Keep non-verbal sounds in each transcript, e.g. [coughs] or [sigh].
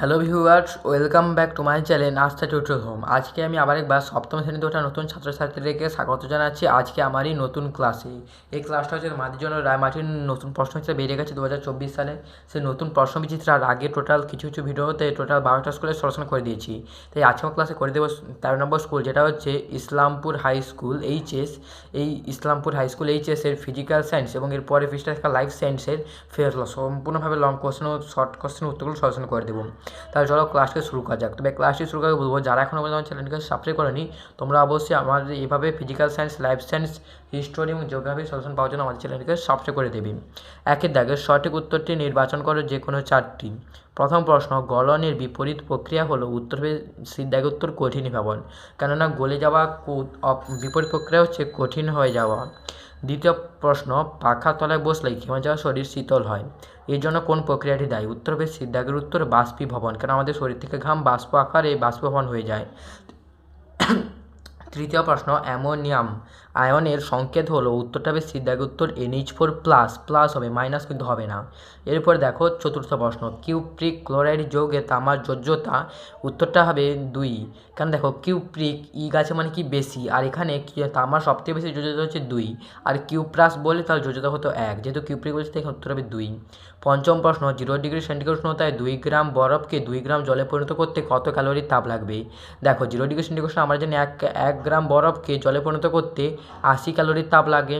Hello viewers, welcome back to my channel Nasta tutorial home. আজকে আমি আবার একবার সপ্তম শ্রেণীতে ওঠা নতুন ছাত্রছাত্রীদেরকে স্বাগত জানাচ্ছি আজকে আমারই নতুন ক্লাসে। এই ক্লাসটা হচ্ছে মাটির জন্য রায়মাটির নতুন প্রশ্ন হিসেবে বেরিয়ে গেছে দু হাজার চব্বিশ সালে। সেই নতুন প্রশ্ন বিচিত্র বিচিত্রার আগে টোটাল কিছু কিছু ভিডিওতে টোটাল বারোটা স্কুলে সলিউশন করে দিয়েছি। তাই আজকে আমার ক্লাসে করে দেবো তেরো নম্বর স্কুল যেটা হচ্ছে ইসলামপুর হাই স্কুল এইচএস এই ইসলামপুর হাই স্কুল এইচএস এর ফিজিক্যাল সায়েন্স এবং এর পরে থাকা লাইফ সায়েন্সের ফের সম্পূর্ণভাবে লং কোশ্চেন ও শর্ট কোশ্চেনের উত্তরগুলো সলিউশন করে দেবো। তাহলে চলো ক্লাসকে শুরু করা যাক। তবে ক্লাসটি শুরু করে বলব, যারা এখনও পর্যন্ত আমার চ্যানেলটিকে সাবস্ক্রাইব করেনি, তোমরা অবশ্যই আমাদের এভাবে physical science life science history এবং জিওগ্রাফি সলিউশন পাওয়ার জন্য আমাদের চ্যানেলটিকে সাবস্ক্রাইব করে দেবে। একের দাগে সঠিক উত্তরটি নির্বাচন করো যে কোনো চারটি। প্রথম প্রশ্ন, গলনের বিপরীত প্রক্রিয়া হলো উত্তর সিদ্ধাগে উত্তর কঠিন ভাবন কেননা গলে যাওয়া বিপরীত প্রক্রিয়া হচ্ছে কঠিন হয়ে যাওয়া। দ্বিতীয় প্রশ্ন পাখার তলায় বসলেই ঘেমে যাওয়া শরীর শীতল হয়। এর জন্য কোন প্রক্রিয়াটি দায়ী? উত্তর হবে সিদ্ধাগের উত্তর, বাষ্পীভবন। কেন আমাদের শরীর থেকে ঘাম, বাষ্প আকারে বাষ্পীভবন হয়ে যায়? [coughs] তৃতীয় প্রশ্ন, অ্যামোনিয়াম আয়নের সংকেত হলো উত্তরটা হবে সিদ্ধাগের উত্তর এনএইচ ফোর প্লাস প্লাস হবে মাইনাস কিন্তু হবে না। এরপর দেখো চতুর্থ প্রশ্ন কিউপ্রিক ক্লোরাইড যৌগে তামার যোজ্যতা, উত্তরটা হবে দুই। কারণ দেখো কিউপ্রিক ই গাছে মানে কি বেশি, আর এখানে তামার সবথেকে বেশি যোজ্যতা হচ্ছে দুই। আর কিউপ্রাস বলে তাহলে যোজ্যতা হতো এক, যেহেতু কিউপ্রিক বলছে তাই উত্তর হবে দুই। পঞ্চম প্রশ্ন জিরো ডিগ্রি সেন্টিগ্রেড উষ্ণতায় দুই গ্রাম বরফকে দুই গ্রাম জলে পরিণত করতে কত ক্যালোরি তাপ লাগবে? দেখো জিরো ডিগ্রি সেন্টিগ্রেড আমরা জানি এক এক গ্রাম বরফকে জলে পরিণত করতে আশি ক্যালোরির তাপ লাগে।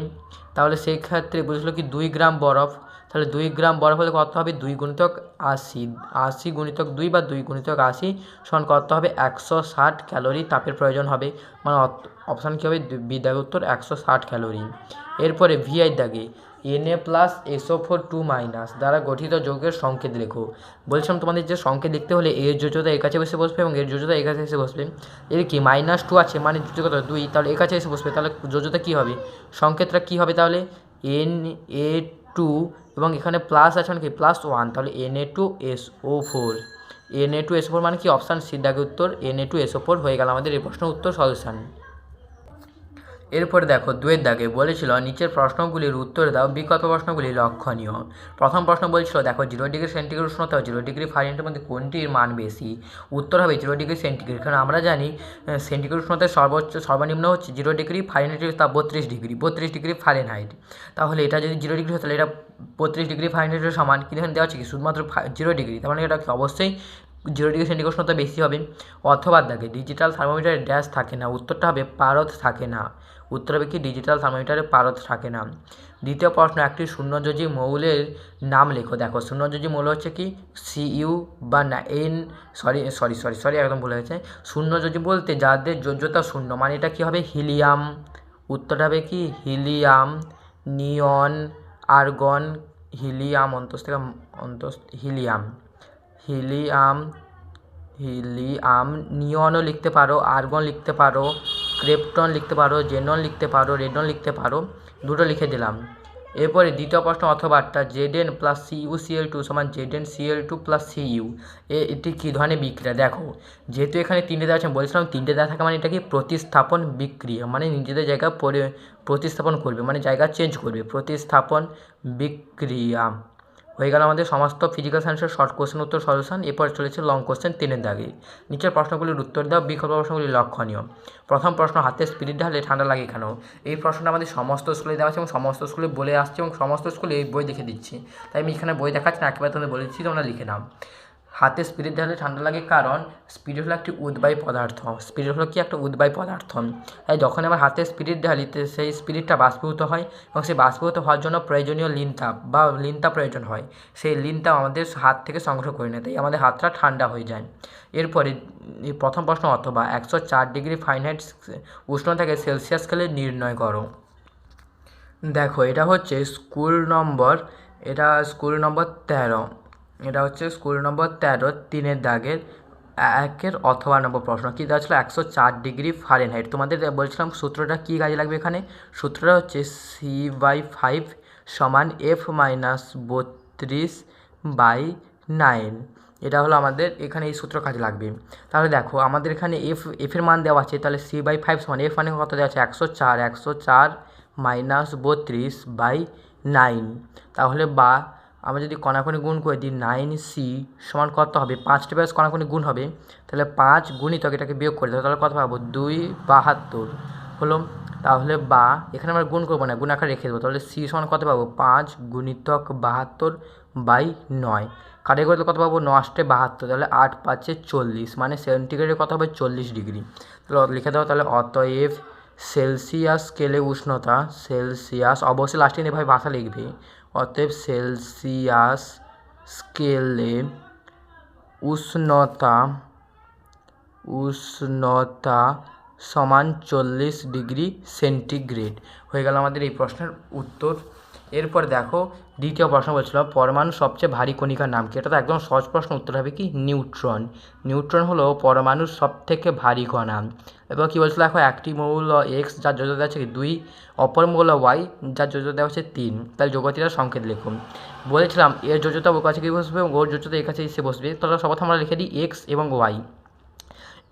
তাহলে সেই ক্ষেত্রে বুঝলো কি দুই গ্রাম বরফ। তাহলে দুই গ্রাম বরফ হলে কত হবে? দুই গুণিতক আশি। আশি গুণিতক দুই বা দুই গুণিতক আশি সমান কত হবে? একশো ষাট ক্যালোরি তাপের প্রয়োজন হবে। মানে অপশান কী হবে? বিদ্যার উত্তর একশো ষাট ক্যালোরি। এরপরে ভিআই দাগে, NA plus SO four two minus দ্বারা গঠিত যৌগের সংকেত লেখো। বলছিলাম তোমাদের যে সংকেত লিখতে হলে এর যোজ্যতা এর কাছে এসে বসবে এবং এর যোজ্যতা এর কাছে এসে বসবে। এর কি? মাইনাস টু আছে মানে যোজ্যতা দুই, তাহলে এর কাছে এসে বসবে। তাহলে যোজ্যতা কী হবে? সংকেতটা কী হবে তাহলে? এন এ টু এবং এখানে প্লাস আছে মানে কি? প্লাস ওয়ান, তাহলে N A two S O four N A two S four মানে কি? অপশান সিদ্ধাকে উত্তর, N A two S O four হয়ে গেল আমাদের এই প্রশ্ন উত্তর সলিউশন এরপরে দেখো, দুয়ের দাগে বলেছিল, নিচের প্রশ্নগুলির উত্তর দাও, বিকল্প প্রশ্নগুলি লক্ষণীয়। প্রথম প্রশ্ন বলছিল, দেখো জিরো ডিগ্রি সেন্টিগ্রেড উষ্ণতা জিরো ডিগ্রি ফারেনহাইটের মধ্যে কোনটির মান বেশি? উত্তর হবে জিরো ডিগ্রি সেন্টিগ্রেড কারণ আমরা জানি সেন্টিগ্রেড উষ্ণতার সর্বোচ্চ, সর্বনিম্ন হচ্ছে জিরো ডিগ্রি ফারেনহাইটের তা বত্রিশ ডিগ্রি বত্রিশ ডিগ্রি ফারেনহাইট তাহলে এটা যদি জিরো ডিগ্রি হয়, তাহলে এটা বত্রিশ ডিগ্রি ফারেনহাইটের সমান। কিন্তু এখানে দেওয়া হচ্ছে কি, শুধুমাত্র জিরো ডিগ্রি তার মানে এটা অবশ্যই জিরো ডিগ্রি সেন্টিগ্রেড উষ্ণতা বেশি হবে। অথবা দাগে ডিজিটাল থার্মোমিটারে ড্যাশ থাকে না, উত্তরটা হবে পারদ থাকে না। উত্তর কি ডিজিটাল থার্মোমিটারে পারদ থাকে না। দ্বিতীয় প্রশ্ন, একটি শূন্যযোজী মৌলের নাম লেখো। দেখো, শূন্যযোজী মৌল হচ্ছে কি? সিইউ বা না N sorry sorry sorry sorry একদম ভুলে গেছে শূন্যযোজী বলতে যাদের যোজ্যতা শূন্য মানে এটা কী হবে? হিলিয়াম। উত্তরটা হবে কি? হিলিয়াম, নিয়ন, আর্গন, হিলিয়াম অন্তস থেকে অন্তস হিলিয়াম। হিলিয়াম হিলিয়াম, নিয়নও লিখতে পারো, আর্গন লিখতে পারো। ক্রেপটন লিখতে পারো, জেনন লিখতে পারো, রেডন লিখতে পারো, দুটো লিখে দিলাম। এরপরে দ্বিতীয় প্রশ্ন অথবাটা Z N plus C U CL two সমান Z N CL two plus C U এটি কী ধরনের বিক্রিয়া? দেখো, যেহেতু এখানে তিনটে দেওয়া আছে বলছিলাম তিনটে দেওয়া থাকে মানে এটা কি প্রতিস্থাপন বিক্রিয়া? মানে নিজেদের জায়গা পরে প্রতিস্থাপন করবে মানে জায়গা চেঞ্জ করবে, প্রতিস্থাপন বিক্রিয়া। হয়ে গেল আমাদের সমস্ত ফিজিক্যাল সায়েন্সের শর্ট কোশ্চেন উত্তর সলিউশন এরপর চলেছে লং কোশ্চেন তিনের দাগে। নিচের প্রশ্নগুলির উত্তর দেওয়া বিকল্প প্রশ্নগুলি লক্ষণীয়। প্রথম প্রশ্ন, হাতে স্পিরিট ঢালে ঠান্ডা লাগে কেন? এই প্রশ্নটা আমাদের সমস্ত স্কুলে দেওয়া আছে এবং সমস্ত স্কুলে বলে আসছে এবং সমস্ত স্কুলে এই বই দেখে দিচ্ছি। তাই আমি এখানে বই দেখাচ্ছি না, একেবারে তোমাদের বলে দিচ্ছি, তোমরা লিখে নাও। হাতে স্পিরিট ঢালে ঠান্ডা লাগে কারণ স্পিরিট হলো একটি উদ্বায়ী পদার্থ। স্পিরিট হলো কি? একটা উদ্বায়ী পদার্থ। তাই যখন আমার হাতে স্পিরিট ঢালি সেই স্পিরিটটা বাষ্পীভূত হয় এবং সেই বাষ্পীভূত হওয়ার জন্য প্রয়োজনীয় লিনতাপ বা লিনতাপ প্রয়োজন হয়। সেই লিনতাপ আমাদের হাত থেকে সংগ্রহ করে নেয়, তাই আমাদের হাতটা ঠান্ডা হয়ে যায়। এরপরে প্রথম প্রশ্ন, অথবা একশো চার ডিগ্রি ফাইনহাইট উষ্ণতাকে সেলসিয়াস স্কেলে নির্ণয় করো। দেখো, এটা হচ্ছে স্কুল নম্বর, এটা স্কুল নম্বর তেরো। এটা হচ্ছে স্কুল নম্বর তেরো, তিনের দাগের একের অথবা নম্বর প্রশ্ন। কী দেওয়া ছিল? একশো চার ডিগ্রি ফারেনহাইট তোমাদের বলছিলাম সূত্রটা কী কাজে লাগবে এখানে? সূত্রটা হচ্ছে সি বাই ফাইভ সমান এফ মাইনাস বত্রিশ বাই নাইন। এটা হলো আমাদের এখানে এই সূত্র কাজে লাগবে। তাহলে দেখো, আমাদের এখানে এফ এফের মান দেওয়া আছে, তাহলে সি বাই ফাইভ সমান এফ মানে কত দেওয়া আছে? একশো চার একশো চার মাইনাস বত্রিশ বাই নাইন। তাহলে বা আমরা যদি কণাকণি গুণ করে দিই নাইন সি সমান কত হবে? পাঁচটি ব্যাস কণাকণি গুণ হবে, তাহলে পাঁচ গুণিতক এটাকে বিয়োগ করে দেবো তাহলে কত পাবো? দুই বাহাত্তর। হলো, তাহলে বা, এখানে আমরা গুণ করব না, গুণ আকারে রেখে দেবো। তাহলে সি সমান কত পাবো? পাঁচ গুণিতক বাহাত্তর বাই নয়। কাটে করলে কত পাবো? নষ্টে বাহাত্তর। তাহলে আট পাঁচে চল্লিশ মানে সেন্টিগ্রেডে কত হবে? চল্লিশ ডিগ্রি। তাহলে লিখে দাও, তাহলে অতএব সেলসিয়াস স্কেলে উষ্ণতা, সেলসিয়াস, অবশ্যই লাস্টে এভাবে ভাষা লিখবে। অতএব সেলসিয়াস স্কেলে উষ্ণতা উষ্ণতা সমান চল্লিশ ডিগ্রি সেন্টিগ্রেড। হয়ে গেল আমাদের এই প্রশ্নের উত্তর। এরপর দেখো দ্বিতীয় প্রশ্ন বলছিল, পরমাণু সবচেয়ে ভারী কণিকার নাম কি? এটা তো একদম সহজ প্রশ্ন, উত্তর হবে কি? নিউট্রন। নিউট্রন হলো পরমাণুর সব থেকে ভারী কণা এবার কী বলছিল, দেখো, একটি মৌল এক্স যার যোগ্যতা দেওয়া আছে দুই, অপর মৌল ওয়াই যার যোগ্যতা দেওয়া হচ্ছে তিন। তাহলে যোগ্যতার সংকেত লিখুন। বলেছিলাম, এর যোগ্যতা ওর কাছে কী বসবে ওর যোগ্যতা এর কাছে এসে বসবে। তাহলে সবার আমরা লিখে দিই এক্স এবং ওয়াই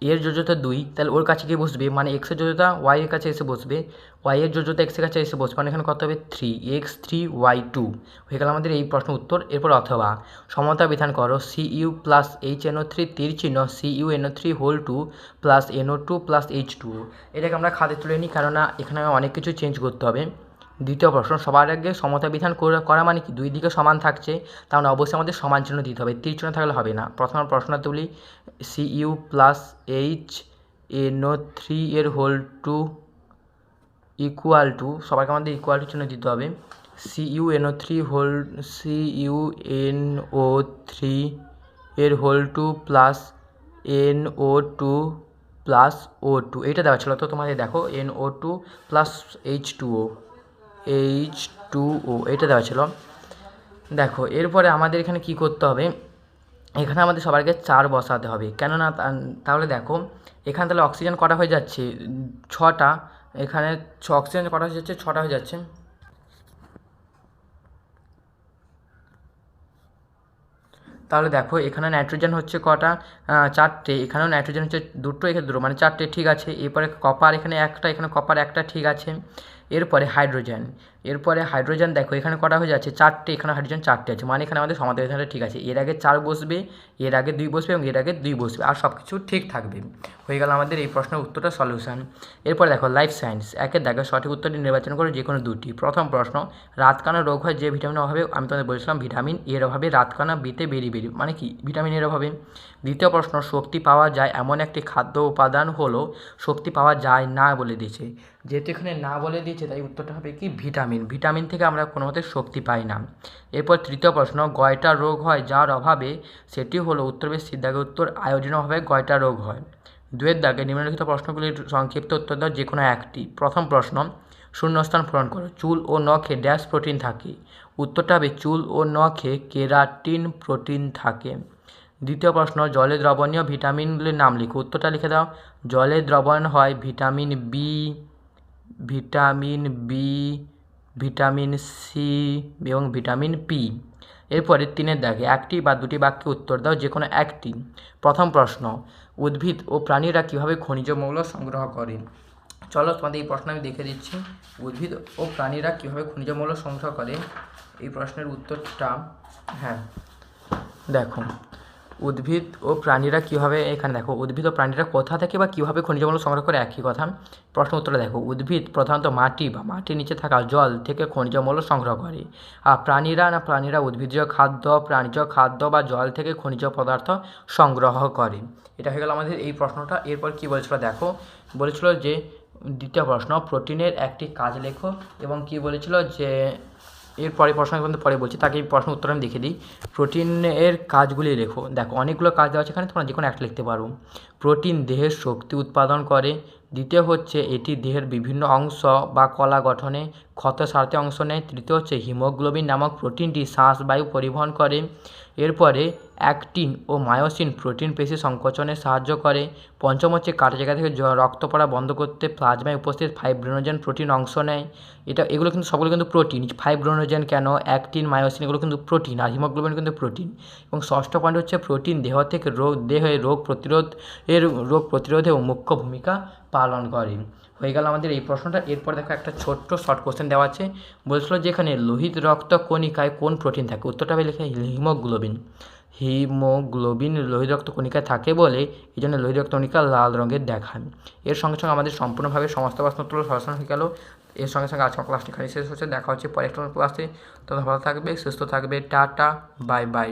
এর যোজ্যতা দুই, তাহলে ওর কাছে গিয়ে বসবে মানে এক্সের যোজ্যতা ওয়াই এর কাছে এসে বসবে ওয়াই এর এক্সের কাছে এসে বসবে মানে এখানে কত হবে? Three X three Y two হয়ে গেল আমাদের এই প্রশ্ন উত্তর, এরপর অথবা সমতা বিধান করো C U plus H NO three তীর চিহ্ন C U NO three whole two plus NO two plus H two এটাকে আমরা খাতে তুলে নিই, কেননা এখানে অনেক কিছু চেঞ্জ করতে হবে। দ্বিতীয় প্রশ্ন, সবার আগে সমতা বিধান করা মানে কি? দুই দিকে সমান থাকছে, তার মানে অবশ্যই আমাদের সমান চিহ্ন দিতে হবে। তীর চিহ্ন থাকলে হবে না। প্রথম প্রশ্ন তুলি C U plus H NO three এর হোল টু ইকুয়াল টু সবাইকে আমাদের ইকুয়াল টু চিহ্ন দিতে হবে। C U NO three whole C U N O three এর whole two plus N O two plus O two এইটা দেওয়া ছিল। তো তোমাদের দেখো N O two plus H two O H two O এটা দেওয়া ছিল। দেখো, এরপরে আমাদের এখানে কি করতে হবে? এখানে আমাদের সবাইকে চার বসাতে হবে। কেননা তাহলে দেখো, এখানে তাহলে অক্সিজেন কটা হয়ে যাচ্ছে? ছটা। এখানে ছ অক্সিজেন কটা হয়ে যাচ্ছে? ছটা হয়ে যাচ্ছে। তাহলে দেখো, এখানে নাইট্রোজেন হচ্ছে কটা? চারটে। এখানেও নাইট্রোজেন হচ্ছে দুটো, এখানে দুটো। মানে চারটে ঠিক আছে। এরপরে কপার এখানে একটা, এখানে কপার একটা ঠিক আছে। এরপরে হাইড্রোজেন। এরপরে হাইড্রোজেন দেখো, এখানে কটা হয়ে যাচ্ছে? চারটে, এখানে হাইড্রোজেন চারটে আছে। মানে এখানে আমাদের সমাধান এখানে ঠিক আছে। এর আগে চার বসবে, এর আগে দুই বসবে এবং এর আগে দুই বসবে। আর সব কিছু ঠিক থাকবে। হয়ে গেল আমাদের এই প্রশ্নের উত্তরটা সলিউশন এরপর দেখো লাইফ সায়েন্স একের দেখো, সঠিক উত্তরটি নির্বাচন করো যে কোনো দুটি। প্রথম প্রশ্ন, রাতকানা রোগ হয় যে ভিটামিনের অভাবে? আমি তোমাদের বলেছিলাম ভিটামিন এর অভাবে রাতকানা বিতে বেরি বেরি মানে কি? ভিটামিন এর অভাবে। দ্বিতীয় প্রশ্ন, শক্তি পাওয়া যায় এমন একটি খাদ্য উপাদান হলো, শক্তি পাওয়া যায় না বলে দিয়েছে। যেহেতু এখানে না বলে দিয়েছে, তাই উত্তরটা হবে কি? ভিটামিন। ভিটামিন থেকে আমরা কোনো মতে শক্তি পাই না। এরপর তৃতীয় প্রশ্ন, গয়টা রোগ হয় যার অভাবে? সেটি হলো উত্তর বেশ সিদ্ধাগে উত্তর, আয়োজনের অভাবে গয়টা রোগ হয়। দুয়ের দাগে নিম্নলিখিত প্রশ্নগুলির সংক্ষিপ্ত উত্তর দাও যে কোনো একটি। প্রথম প্রশ্ন, শূন্যস্থান পূরণ করো। চুল ও নখে ড্যাশ প্রোটিন থাকে। উত্তরটা হবে চুল ও নখে কেরাটিন প্রোটিন থাকে। দ্বিতীয় প্রশ্ন, জলে দ্রবণীয় ভিটামিনগুলির নাম লিখো। উত্তরটা লিখে দাও। জলে দ্রবণ হয় vitamin B vitamin B, vitamin C এবং ভিটামিন পি। এরপরে তিনের দাগে একটি বা দুটি বাক্যে উত্তর দাও, যে কোনো একটি। প্রথম প্রশ্ন, উদ্ভিদ ও প্রাণীরা কীভাবে খনিজ মৌল সংগ্রহ করে? চলো তোমাদের এই প্রশ্ন আমি দেখে দিচ্ছি। উদ্ভিদ ও প্রাণীরা কীভাবে খনিজ মৌল সংগ্রহ করে? এই প্রশ্নের উত্তরটা হ্যাঁ দেখো। উদ্ভিদ ও প্রাণীরা কীভাবে এখানে দেখো, উদ্ভিদ ও প্রাণীরা কোথা থেকে বা কীভাবে খনিজ মৌল সংগ্রহ করে? একই কথা। প্রশ্ন উত্তরে দেখো, উদ্ভিদ প্রধানত মাটি বা মাটির নিচে থাকা জল থেকে খনিজ মৌল সংগ্রহ করে। আর প্রাণীরা না, প্রাণীরা উদ্ভিজ্জ খাদ্য, প্রাণীজ খাদ্য বা জল থেকে খনিজ পদার্থ সংগ্রহ করে। এটা হয়ে গেল আমাদের এই প্রশ্নটা। এরপর কী বলেছিল দেখো? বলেছিল যে, দ্বিতীয় প্রশ্ন, প্রোটিনের একটি কাজ লেখো এবং কি বলেছিল যে এর পরে প্রশ্ন কিন্তু পরে বলছি, তাকে প্রশ্ন উত্তর আমি দেখে দিই। প্রোটিনের কাজগুলি লেখো দেখো, অনেকগুলো কাজ দেওয়া আছে এখানে, তোমরা যে কোনো একটা লিখতে পারো। প্রোটিন দেহের শক্তি উৎপাদন করে। দ্বিতীয় হচ্ছে, এটি দেহের বিভিন্ন অংশ বা কলা গঠনে ক্ষত সারতে অংশ নেয়। তৃতীয় হচ্ছে হিমোগ্লোবিন নামক প্রোটিনটি শ্বাস বায়ু পরিবহন করে। এরপরে অ্যাক্টিন ও মায়োসিন প্রোটিন পেশি সংকোচনে সাহায্য করে। পঞ্চম হচ্ছে কাটা জায়গা থেকে রক্ত পড়া বন্ধ করতে প্লাজমায় উপস্থিত ফাইব্রিনোজেন প্রোটিন অংশ নেয়। এটা, এগুলো কিন্তু সবগুলো কিন্তু প্রোটিন। ফাইব্রিনোজেন কেন, অ্যাক্টিন, মায়োসিন এগুলো কিন্তু প্রোটিন আর হিমোগ্লোবিন কিন্তু প্রোটিন। এবং ষষ্ঠ পয়েন্ট হচ্ছে প্রোটিন দেহ থেকে রোগ, দেহে রোগ প্রতিরোধ, এর রোগ প্রতিরোধে মুখ্য ভূমিকা পালন করে। হয়ে গেল আমাদের এই প্রশ্নটা। এরপর দেখো একটা ছোট্ট শর্ট কোশ্চেন দেওয়া আছে। বলছিল যেখানে লোহিত রক্ত কণিকায় কোন প্রোটিন থাকে? উত্তরটা হবে লেখা হিমোগ্লোবিন। হিমোগ্লোবিন লোহিত রক্ত কণিকায় থাকে বলে এই জন্য লোহিত রক্ত কণিকা লাল রঙের দেখান। এর সঙ্গে সঙ্গে আমাদের সম্পূর্ণভাবে সমস্ত প্রশ্নগুলো সরাসরি হয়ে গেল। এর সঙ্গে সঙ্গে আজকের ক্লাসটি খালি শেষ হচ্ছে। দেখা হচ্ছে পরে একটা ক্লাসে তখন ভালো থাকবে, সুস্থ থাকবে, টাটা বাই বাই